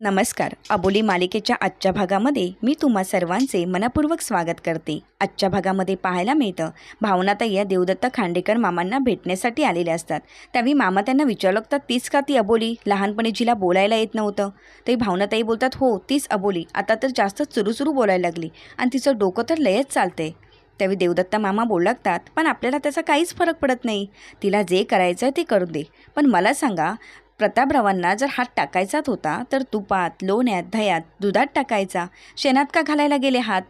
नमस्कार. अबोली मालिकेच्या आजच्या भागामध्ये मी तुम्हा सर्वांचे मनपूर्वक स्वागत करते. आजच्या भागामध्ये पाहायला मिळतं भावनाताई या देवदत्त खांडेकर मामांना भेटण्यासाठी आलेल्या असतात. त्यावेळी मामा त्यांना विचारलं लागतात तीच का ती अबोली लहानपणी जिला बोलायला येत नव्हतं. ते भावनाताई बोलतात हो तीच अबोली आता तर जास्त चुरूचुरू बोलायला लागली आणि तिचं डोकं तर लयच चालते त्यावेळी देवदत्ता मामा बोलू लागतात पण आपल्याला त्याचा काहीच फरक पडत नाही. तिला जे करायचं आहे ते करू दे. पण मला सांगा प्रतापरावांना जर हात टाकायचाच होता तर तुपात लोण्यात दह्यात दुधात टाकायचा. शेणात का घालायला गेले हात?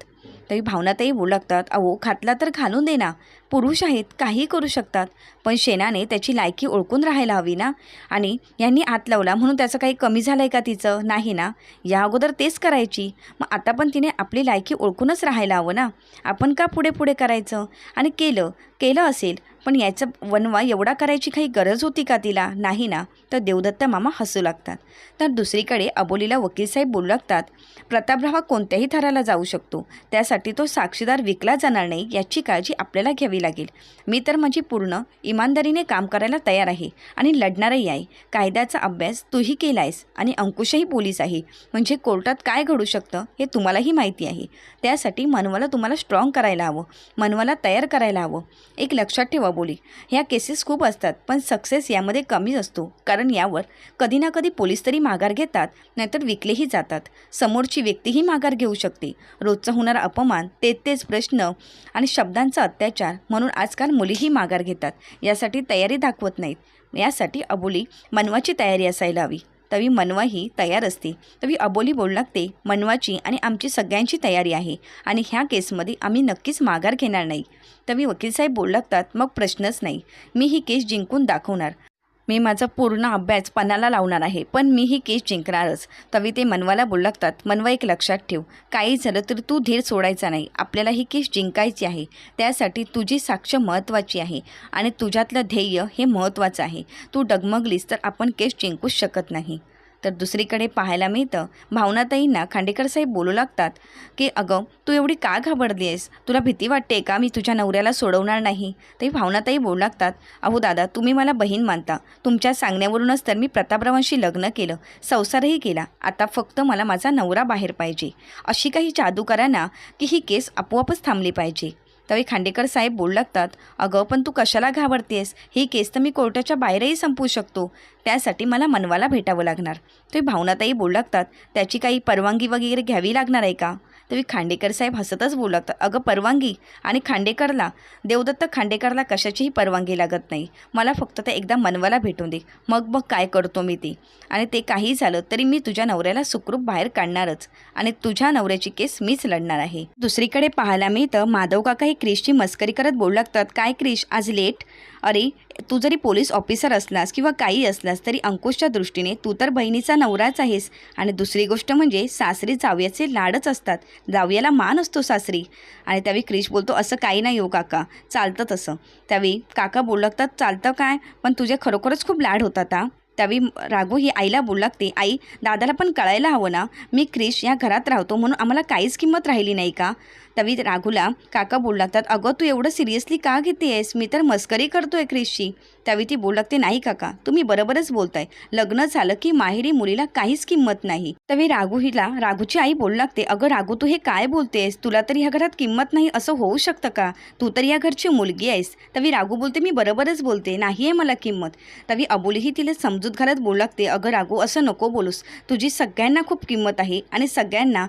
तरी भावनातही बोलू लागतात अहो खातला तर घालून दे ना. पुरुष आहेत काही करू शकतात. पण शेणाने त्याची लायकी ओळखून राहायला हवी ना? आणि यांनी आत लावला म्हणून त्याचं काही कमी झालं आहे का तिचं? नाही ना? या अगोदर तेच करायची. मग आता पण तिने आपली लायकी ओळखूनच राहायला हवं ना? आपण का पुढे पुढे करायचं? आणि केलं केलं असेल पण याचं वनवा एवढा करायची काही गरज होती का तिला? नाही ना? तर देवदत्त मामा हसू लागतात. तर दुसरीकडे अबोलीला वकीलसाहेब बोलू लागतात प्रतापराव हा कोणत्याही थराला जाऊ शकतो. त्यासाठी तो साक्षीदार विकला जाणार नाही याची काळजी आपल्याला घ्यावी लागेल. मी तर माझी पूर्ण इमानदारीने काम करायला तयार आहे आणि लढणारही आहे. कायद्याचा अभ्यास तूही केला आहेस आणि अंकुशही पोलीस आहे. म्हणजे कोर्टात काय घडू शकतं हे तुम्हालाही माहिती आहे. त्यासाठी मनवाला तुम्हाला स्ट्रॉंग करायला हवं. मनवाला तयार करायला हवं. एक लक्षात ठेवा बोली. ह्या केसेस खूप असतात पण सक्सेस यामध्ये कमीच असतो. कारण यावर कधी ना कधी पोलीस तरी माघार घेतात नाहीतर विकलेही जातात. समोरची व्यक्तीही माघार घेऊ शकते. रोजचा होणारा अपमान ते तेच प्रश्न आणि शब्दांचा अत्याचार म्हणून आजकाल मुलीही माघार घेतात. यासाठी तयारी दाखवत नाहीत. यासाठी अबोली मनवाची तयारी असायला हवी. तवी मनवाही तयार असते. तवी अबोली बोलू लागते मनवाची आणि आमची सगळ्यांची तयारी आहे आणि ह्या केसमध्ये आम्ही नक्कीच माघार घेणार नाही. तवी वकीलसाहेब बोलू लागतात मग प्रश्नच नाही. मी ही केस जिंकून दाखवणार. मी माझा पूर्ण अभ्यास पणाला लावणार आहे पण मी ही केस जिंकणारच. तवी ते मनवाला बोलू लागतात मनवा एक लक्षात ठेव काही झालं तर तू धीर सोडायचा नाही आपल्याला ही केस जिंकायची आहे त्यासाठी तुझी साक्ष महत्त्वाची आहे आणि तुझ्यातलं ध्येय हे महत्त्वाचं आहे. तू डगमगलीस तर आपण केस जिंकूच शकत नाही. तर दुसरीकडे पाहायला मिळतं. भावनाताईंना खांडेकर साहेब बोलू लागतात की अगं तू एवढी का घाबरली आहेस तुला भीती वाटते का मी तुझ्या नवऱ्याला सोडवणार नाही? तरी भावनाताई बोलू लागतात अहो दादा तुम्ही मला बहीण मानता. तुमच्या सांगण्यावरूनच तर मी प्रतापरावांशी लग्न केलं संसारही केला. आता फक्त मला माझा नवरा बाहेर पाहिजे. अशी काही जादूकरांना की ही केस आपोआपच थांबली पाहिजे. त्यावेळी खांडेकर साहेब बोलू लागतात अगं पण तू कशाला घाबरतेस? ही केस तर मी कोर्टाच्या बाहेरही संपवू शकतो. त्यासाठी मला मनवाला भेटावं लागणार. ते भावनाताई बोलू लागतात त्याची काही परवानगी वगैरे घ्यावी लागणार आहे का? तरी खांडेकर साहेब हसतच बोलत अगं परवानगी. आणि खांडेकरला देवदत्त खांडेकरला कशाचीही परवानगी लागत नाही. मला फक्त ते एकदा मनवाला भेटून दे. मग मग काय करतो मी ते. आणि ते काही झालं तरी मी तुझ्या नवऱ्याला सुखरूप बाहेर काढणारच. आणि तुझ्या नवऱ्याची केस मीच लढणार आहे. दुसरीकडे पाहायला मिळतं माधव काका हे क्रिशची मस्करी करत बोलू लागतात. काय क्रिश? आज लेट. अरे तू जरी पोलीस ऑफिसर असलास किंवा काही असलास तरी अंकुशच्या दृष्टीने तू तर बहिणीचा नवराच आहेस. आणि दुसरी गोष्ट म्हणजे सासरी जावयाचे लाडच असतात. जावयाला मान असतो सासरी. आणि त्यावेळी क्रिश बोलतो असं काही नाही हो काका चालतं तसं. त्यावेळी काका बोलू लागतात चालतं काय? पण तुझे खरोखरच खूप लाड होतात हा. त्यावेळी राघू ही आईला बोलू लागते आई दादाला पण कळायला हवं ना? मी क्रिश या घरात राहतो म्हणून आम्हाला काहीच किंमत राहिली नाही का? त्यावेळी राघूला काका बोलू लागतात अगं तू एवढं सिरियसली का घेते आहेस मी तर मस्करी करतो आहे क्रिशची त्यावेळी ती बोलू लागते नाही काका तुम्ही बरोबरच बोलताय. लग्न झालं की माहेरी मुलीला काहीच किंमत नाही. त्यावेळी राघू हिला राघूची आई बोलू लागते. अगं राघू तू हे काय बोलतेस? तुला तर ह्या घरात किंमत नाही असं होऊ शकतं का? तू तर या घरची मुलगी आहेस. तवी राघू बोलते मी बरोबरच बोलते. नाही आहे मला किंमत. तवी अबोलीही तिला समजूत घालत बोलू लागते अगं राघू असं नको बोलूस. तुझी सगळ्यांना खूप किंमत आहे आणि सगळ्यांना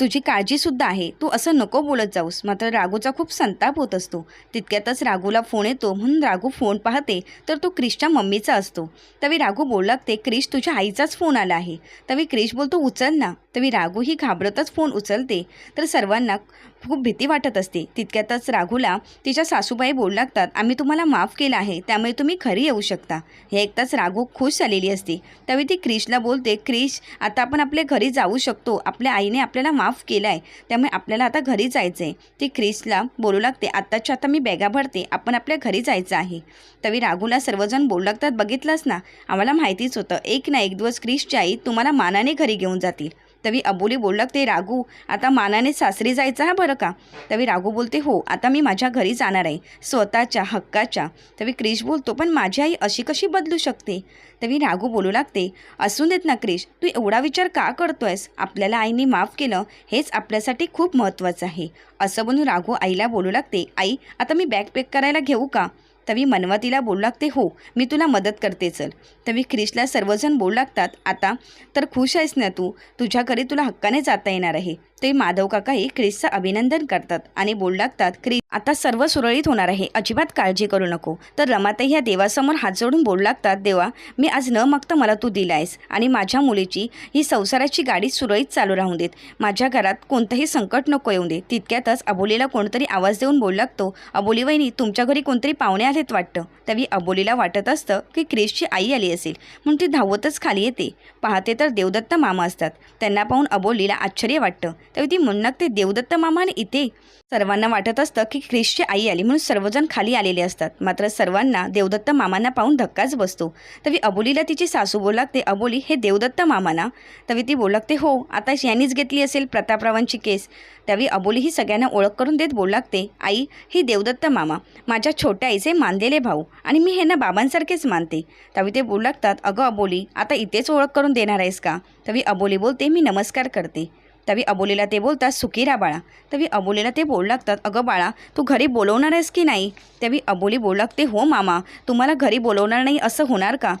तुझी काळजीसुद्धा आहे. तू असं नको बोलत जाऊस. मात्र राघूचा खूप संताप होत असतो. तितक्यातच राघूला फोन येतो. म्हणून राघू फोन पाहते. तर तो क्रिशच्या मम्मीचा असतो. तवी राघू बोलू लागते क्रिश तुझ्या आईचाच फोन आला आहे. तवी क्रिश बोलतो उचल ना. तवी राघू ही घाबरतच फोन उचलते. तर सर्वांना खूप भीती वाटत असते. तितक्यातच राघूला तिच्या सासूबाई बोलू लागतात आम्ही तुम्हाला माफ केलं आहे त्यामुळे तुम्ही घरी येऊ शकता. हे ऐकताच राघू खुश झालेली असते. त्यावेळी ती क्रिशला बोलते क्रिश आता आपण आपल्या घरी जाऊ शकतो. आपल्या आईने आपल्याला माफ केलं आहे त्यामुळे आपल्याला आता घरी जायचं आहे ती क्रिशला बोलू लागते आत्ताच्या आता मी बॅगा भरते आपण आपल्या घरी जायचं आहे. तवी राघूला सर्वजण बोलू लागतात बघितलंच ना आम्हाला माहितीच होतं एक ना एक दिवस क्रिशची आई तुम्हाला मानाने घरी घेऊन जातील. तवी अबोली बोललं लागते रागू आता मानाने सासरी जायचं हा बरं का? तवी रागू बोलते हो आता मी माझ्या घरी जाणार आहे स्वतःच्या हक्काच्या. तवी क्रिश बोलतो पण माझी आई अशी कशी बदलू शकते? तवी रागू बोलू लागते असून देत ना क्रिश तू एवढा विचार का करतोयस? आपल्याला आईने माफ केलं हेच आपल्यासाठी खूप महत्त्वाचं आहे. असं बोलून राघू आईला बोलू लागते आई आता मी बॅग पॅक करायला घेऊ का? तवी मनवा तिला बोलू लागते हो मी तुला मदत करते चल. तवी क्रिशला सर्वजण बोलू लागतात आता तर खुश आहेस ना तू? तुझ्या घरी तुला हक्काने जाता येणार आहे. ते माधव काकाही क्रिसचं अभिनंदन करतात आणि बोलू लागतात क्रिस आता सर्व सुरळीत होणार आहे अजिबात काळजी करू नको. तर रमाताई ह्या देवासमोर हात जोडून बोलू लागतात देवा मी आज न मागता मला तू दिला आहेस आणि माझ्या मुलीची ही संसाराची गाडी सुरळीत चालू राहून देत. माझ्या घरात कोणतंही संकट नको येऊ दे. तितक्यातच अबोलीला कोणतरी आवाज देऊन बोलू लागतो. अबोली वहिनी तुमच्या घरी कोणतरी पाहुणे आलेत वाटतं. त्यावेळी अबोलीला वाटत असतं की क्रिसची आई आली असेल. म्हणून ती धावतच खाली येते. पाहते तर देवदत्त मामा असतात. त्यांना पाहून अबोलीला आश्चर्य वाटतं. तेव्हा ती म्हणत ते देवदत्त मामा आणि इथे. सर्वांना वाटत असतं की ख्रिसची आई आली म्हणून सर्वजण खाली आलेले असतात. मात्र सर्वांना देवदत्त मामांना पाहून धक्काच बसतो. तवी अबोलीला तिची सासू बोलागते लागते अबोली हे देवदत्त मामाना. तवी ती बोलागते हो आता यांनीच घेतली असेल प्रतापरावांची केस. त्यावेळी अबोली ही सगळ्यांना ओळख करून देत बोलागते लागते आई ही देवदत्त मामा माझ्या छोट्या आईचे मानलेले भाऊ आणि मी ह्यांना बाबांसारखेच मानते. त्यावेळी ते बोलागतात लागतात अगं अबोली आता इथेच ओळख करून देणार आहेस का? तवी अबोली बोलते मी नमस्कार करते. तवी अबोलीला ते बोलतात सुखी रा बाळा. तवी अबोलीला ते बोलू लागतात अगं बाळा तू घरी बोलवणार आहेस की नाही? त्यावेळी अबोली बोलू लागते हो मामा तुम्हाला घरी बोलवणार नाही असं होणार का?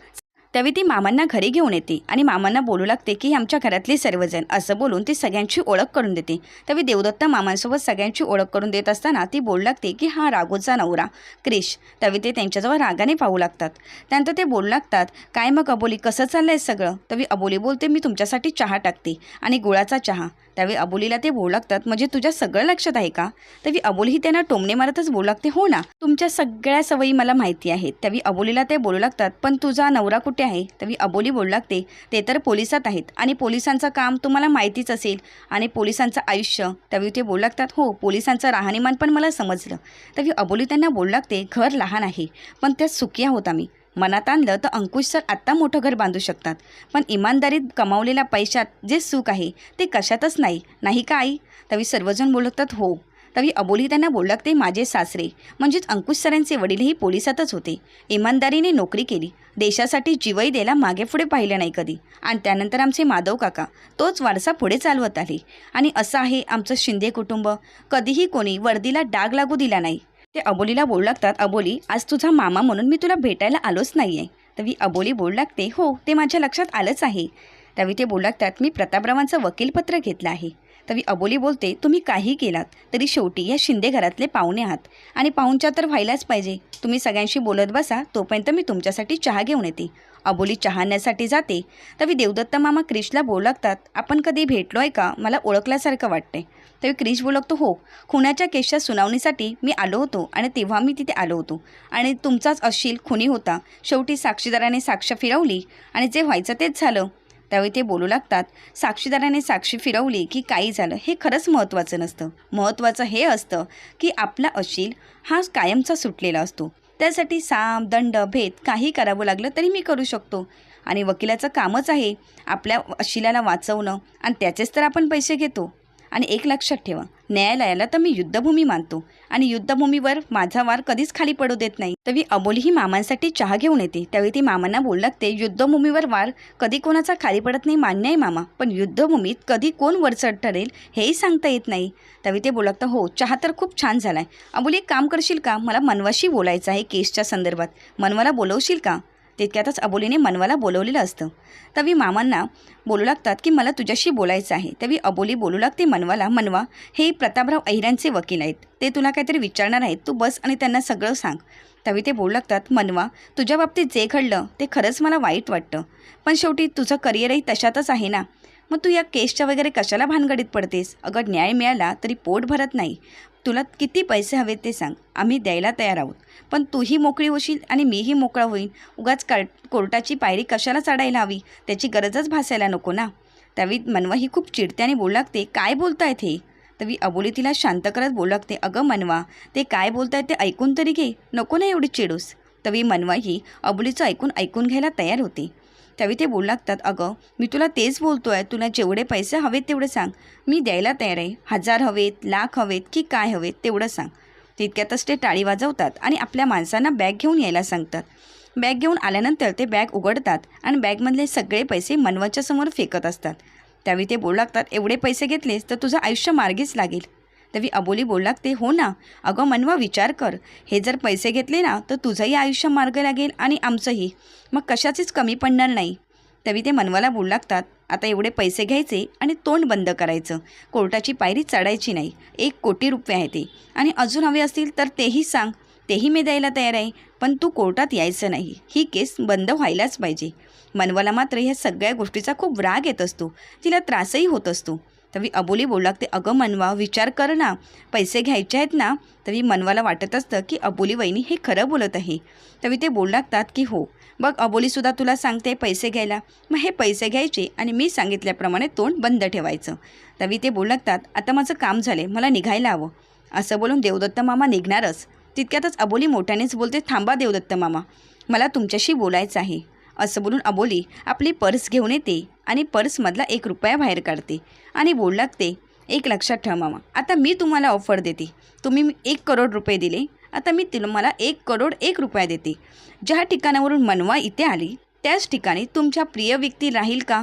त्यावेळी ती मामांना घरी घेऊन येते आणि मामांना बोलू लागते की आमच्या घरातले सर्वजण असं बोलून ती सगळ्यांची ओळख करून देते. त्यावेळी देवदत्त मामांसोबत सगळ्यांची ओळख करून देत असताना ती बोलू लागते की हा राघोचा नवरा क्रिश. त्यावेळी ते त्यांच्याजवळ रागाने पाहू लागतात. त्यानंतर ते बोलू लागतात काय मग अबोली कसं चाललं आहे सगळं? तवी अबोली बोलते मी तुमच्यासाठी चहा टाकते आणि गुळाचा चहा. त्यावेळी अबोलीला ते बोलू लागतात म्हणजे तुझ्या सगळं लक्षात आहे का? त्यावेळी अबोलीही त्यांना टोमणे मारतच बोलू लागते हो ना? तुमच्या सगळ्या सवयी मला माहिती आहेत. त्यावेळी अबोलीला ते बोलू लागतात पण तुझा नवरा कुठे आहे? त्यावेळी अबोली बोलू लागते ते तर पोलिसात आहेत आणि पोलिसांचं काम तुम्हाला माहितीच असेल आणि पोलिसांचं आयुष्य. त्यावेळी ते बोलू लागतात हो पोलिसांचं राहणीमान पण मला समजलं. त्यावेळी अबोली त्यांना बोलू लागते घर लहान आहे पण त्यात सुखी आहोत आम्ही. मनात आणलं तर अंकुश सर आत्ता मोठं घर बांधू शकतात. पण इमानदारीत कमावलेल्या पैशात जे सुख आहे ते कशातच नाही. नाही का आई? तवी सर्वजण बोलतात हो. तवी अबोली त्यांना बोलू ते माझे सासरे. म्हणजेच अंकुश सरांचे वडीलही पोलिसातच होते. इमानदारीने नोकरी केली. देशासाठी जीवही द्यायला मागे पुढे पाहिलं नाही कधी. आणि त्यानंतर आमचे माधव काका तोच वारसा पुढे चालवत आले. आणि असं आहे आमचं शिंदे कुटुंब. कधीही कोणी वर्दीला डाग लागू दिला नाही. ते अबोलीला बोलू लागतात अबोली आज तुझा मामा म्हणून मी तुला भेटायला आलोच नाही आहे तवी अबोली बोलू लागते हो ते माझ्या लक्षात आलंच आहे. त्यावेळी ते बोलू लागतात मी प्रतापरावांचं वकीलपत्र घेतलं आहे. तवी अबोली बोलते तुम्ही काही केलात तरी शेवटी या शिंदे घरातले पाहुणे आहात आणि पाहुणच्या तर व्हायलाच पाहिजे. तुम्ही सगळ्यांशी बोलत बसा तोपर्यंत मी तुमच्यासाठी चहा घेऊन येते. अबोली चहा आणण्यासाठी जाते. तवी देवदत्त मामा क्रिशला बोलू लागतात आपण कधी भेटलो आहे का? मला ओळखल्यासारखं वाटते त्यावेळी क्रिश बोलतो हो खुनाच्या केसच्या सुनावणीसाठी मी आलो होतो आणि तेव्हा मी तिथे आलो होतो. आणि तुमचाच अशील खुनी होता. शेवटी साक्षीदाराने साक्ष फिरवली आणि जे व्हायचं तेच झालं. त्यावेळी ते बोलू लागतात साक्षीदाराने साक्षी फिरवली की काही झालं हे खरंच महत्त्वाचं नसतं. महत्त्वाचं हे असतं की आपला अशील हा कायमचा सुटलेला असतो. त्यासाठी साम दंड भेद काही करावं लागलं तरी मी करू शकतो. आणि वकिलाचं कामच आहे आपल्या अशिलाला वाचवणं आणि त्याचेच तर आपण पैसे घेतो. आणि एक लक्षात ठेवा न्यायालयाला तर मी युद्धभूमी मानतो आणि युद्धभूमीवर माझा वार कधीच खाली पडू देत नाही. तर अबोली ही मामांसाठी चहा घेऊन येते. त्यावेळी ती मामांना बोलू लागते युद्धभूमीवर वार कधी कोणाचा खाली पडत नाही मान्य आहे मामा. पण युद्धभूमीत कधी कोण वरचढ ठरेल हेही सांगता येत नाही. त्यावेळी ते बोलू लागतं हो चहा तर खूप छान झाला आहे अबोली एक काम करशील का? मला मनवाशी बोलायचं आहे केसच्या संदर्भात. मनवाला बोलवशील का? तितक्यातच अबोलीने मनवाला बोलवलेलं असतं. तवी मामांना बोलू लागतात की मला तुझ्याशी बोलायचं आहे. तवी अबोली बोलू लागते मनवाला मनवा हे प्रतापराव अहिरांचे वकील आहेत. ते तुला काहीतरी विचारणार आहेत. तू बस आणि त्यांना सगळं सांग. तवी ते बोलू लागतात मनवा तुझ्या बाबतीत जे घडलं ते खरंच मला वाईट वाटतं. पण शेवटी तुझं करिअरही तशातच आहे ना? मग तू या केसच्या वगैरे कशाला भानगडीत पडतेस? अगं न्याय मिळाला तरी पोट भरत नाही. तुला किती पैसे हवेत ते सांग. आम्ही द्यायला तयार आहोत. पण तूही मोकळी होशील आणि मीही मोकळा होईन. उगाच कर कोर्टाची पायरी कशाला चढायला हवी? त्याची गरजच भासायला नको ना? त्यावेळी मनवा ही खूप चिडत्याने बोलू लागते. काय बोलतायत हे? तवी अबोली तिला शांत करत बोलू लागते. अगं मनवा ते काय बोलतायत ते ऐकून तरी घे. नको ना एवढी चिडूस. तवी मनवा ही अबोलीचं ऐकून ऐकून घ्यायला तयार होते. त्यावेळी ते बोलू लागतात अगं मी तुला तेच बोलतो आहे तुला जेवढे पैसे हवेत तेवढे सांग. मी द्यायला तयार आहे. हजार हवेत लाख हवेत की काय हवेत तेवढं सांग. तितक्यातच ते टाळी वाजवतात आणि आपल्या माणसांना बॅग घेऊन यायला सांगतात. बॅग घेऊन आल्यानंतर ते बॅग उघडतात आणि बॅगमधले सगळे पैसे मनवाच्या समोर फेकत असतात. त्यावेळी ते बोलू लागतात एवढे पैसे घेतलेस तर तुझं आयुष्य मार्गीच लागेल. तवी अबोली बोलला ते हो ना. अगं मनवा विचार कर. हे जर पैसे घेतले ना तर तुझंही आयुष्य मार्ग लागेल आणि आमचंही. मग कशाचीच कमी पडणार नाही. तवी ते मनवाला बोलू लागतात आता एवढे पैसे घ्यायचे आणि तोंड बंद करायचं. कोर्टाची पायरी चढायची नाही. एक कोटी रुपये आहे ते. आणि अजून हवे असतील तर तेही सांग. तेही मी द्यायला तयार आहे. पण तू कोर्टात यायचं नाही. ही केस बंद व्हायलाच पाहिजे. मनवाला मात्र ह्या सगळ्या गोष्टीचा खूप राग येत असतो. तिला त्रासही होत असतो. तवी अबोली बोलू लागते अगं मनवा विचार कर ना. पैसे घ्यायचे आहेत ना. तवी मनवाला वाटत असतं की अबोली वहिनी हे खरं बोलत आहे. तवी ते बोलू लागतात की हो. बघ अबोलीसुद्धा तुला सांगते पैसे घ्यायला. मग हे पैसे घ्यायचे आणि मी सांगितल्याप्रमाणे तोंड बंद ठेवायचं. तवी ते बोलू लागतात आता माझं काम झालं मला निघायला हवं. असं बोलून देवदत्त मामा निघणारच. तितक्यातच अबोली मोठ्यानेच बोलते थांबा देवदत्त मामा. मला तुमच्याशी बोलायचं आहे. असं बोलून अबोली आपली पर्स घेऊन येते. आणि पर्समधला एक रुपया बाहेर काढते. आणि बोलू लागते एक लक्षात ठेवा मामा. आता मी तुम्हाला ऑफर देते. तुम्ही एक करोड रुपये दिले. आता मी तुम्हाला एक करोड एक रुपया देते. ज्या ठिकाणावरून मनवा इथे आली त्याच ठिकाणी तुमच्या प्रिय व्यक्ती राहील का?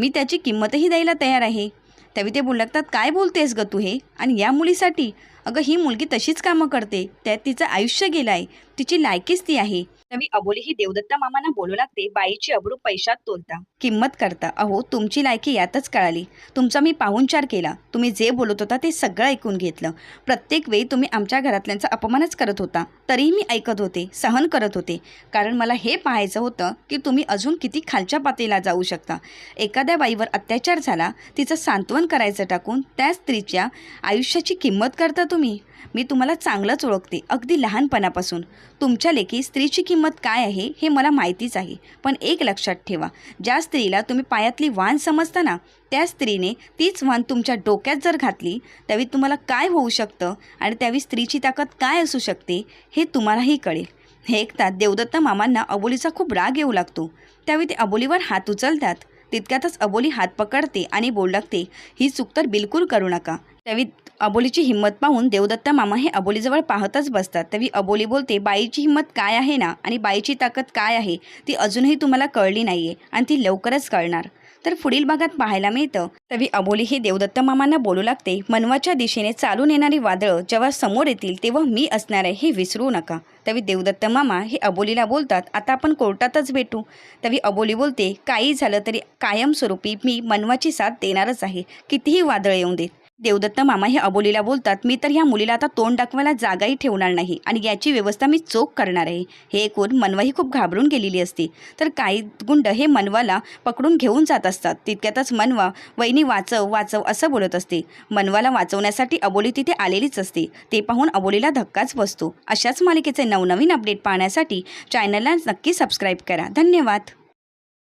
मी त्याची किंमतही द्यायला तयार आहे. त्यावेळी ते बोलू लागतात काय बोलतेस ग तू हे? आणि या मुलीसाठी? अगं ही मुलगी तशीच कामं करते. त्यात तिचं आयुष्य गेलं आहे तिची लायकीच ती आहे. मी अबोली ही देवदत्ता मामांना बोलू लागते. बाईची अब्रू पैशात तोलता. किंमत करता. अहो तुमची लायकी यातच कळाली. तुमचा मी पाहुणचार केला. तुम्ही जे बोलत होता ते सगळं ऐकून घेतलं. प्रत्येक वेळी तुम्ही आमच्या घरातल्यांचा अपमानच करत होता. तरीही मी ऐकत होते. सहन करत होते. कारण मला हे पाहायचं होतं की तुम्ही अजून किती खालच्या पातळीला जाऊ शकता. एखाद्या बाईवर अत्याचार झाला तिचं सांत्वन करायचं टाकून त्या स्त्रीच्या आयुष्याची किंमत करता तुम्ही? मी तुम्हाला चांगलंच ओळखते अगदी लहानपणापासून. तुमच्या लेखी स्त्रीची किंमत काय आहे हे मला माहितीच आहे. पण एक लक्षात ठेवा ज्या स्त्रीला तुम्ही पायातली वाण समजता ना त्या स्त्रीने तीच वाण तुमच्या डोक्यात जर घातली त्यावेळी तुम्हाला काय होऊ शकतं आणि त्यावेळी स्त्रीची ताकद काय असू शकते हे तुम्हालाही कळेल. हे ऐकतात देवदत्त मामांना अबोलीचा खूप राग येऊ लागतो. त्यावेळी ते अबोलीवर हात उचलतात. तितक्यातच अबोली हात पकडते आणि बोल लागते ही चूक तर बिलकुल करू नका. त्यावेळी अबोलीची हिंमत पाहून देवदत्त मामा हे अबोलीजवळ पाहतच बसतात. त्यावेळी अबोली बोलते बाईची हिंमत काय आहे ना? आणि बाईची ताकद काय आहे? ती अजूनही तुम्हाला कळली नाही आहे आणि ती लवकरच कळणार. तर पुढील भागात पाहायला मिळतं. तवी अबोली हे देवदत्त मामांना बोलू लागते. मनवाच्या दिशेने चालून येणारी वादळं जेव्हा समोर येतील तेव्हा मी असणार आहे हे विसरू नका. तवी देवदत्त मामा हे अबोलीला बोलतात आता आपण कोर्टातच भेटू. तवी अबोली बोलते काही झालं तरी कायमस्वरूपी मी मनवाची साथ देणारच आहे. कितीही वादळ येऊन देत देवदत्त मामा हे अबोलीला बोलतात मी तर ह्या मुलीला आता तोंड दाखवायला जागाही ठेवणार नाही आणि याची व्यवस्था मी चोख करणार आहे. हे ऐकून मनवाही खूप घाबरून गेलेली असते. तर काही गुंड हे मनवाला पकडून घेऊन जात असतात. तितक्यातच मनवा वहिनी वाचव वाचव असं बोलत असते. मनवाला वाचवण्यासाठी अबोली तिथे आलेलीच असते. ते पाहून अबोलीला धक्काच बसतो. अशाच मालिकेचे नवनवीन अपडेट पाहण्यासाठी चॅनलला नक्की सबस्क्राईब करा. धन्यवाद.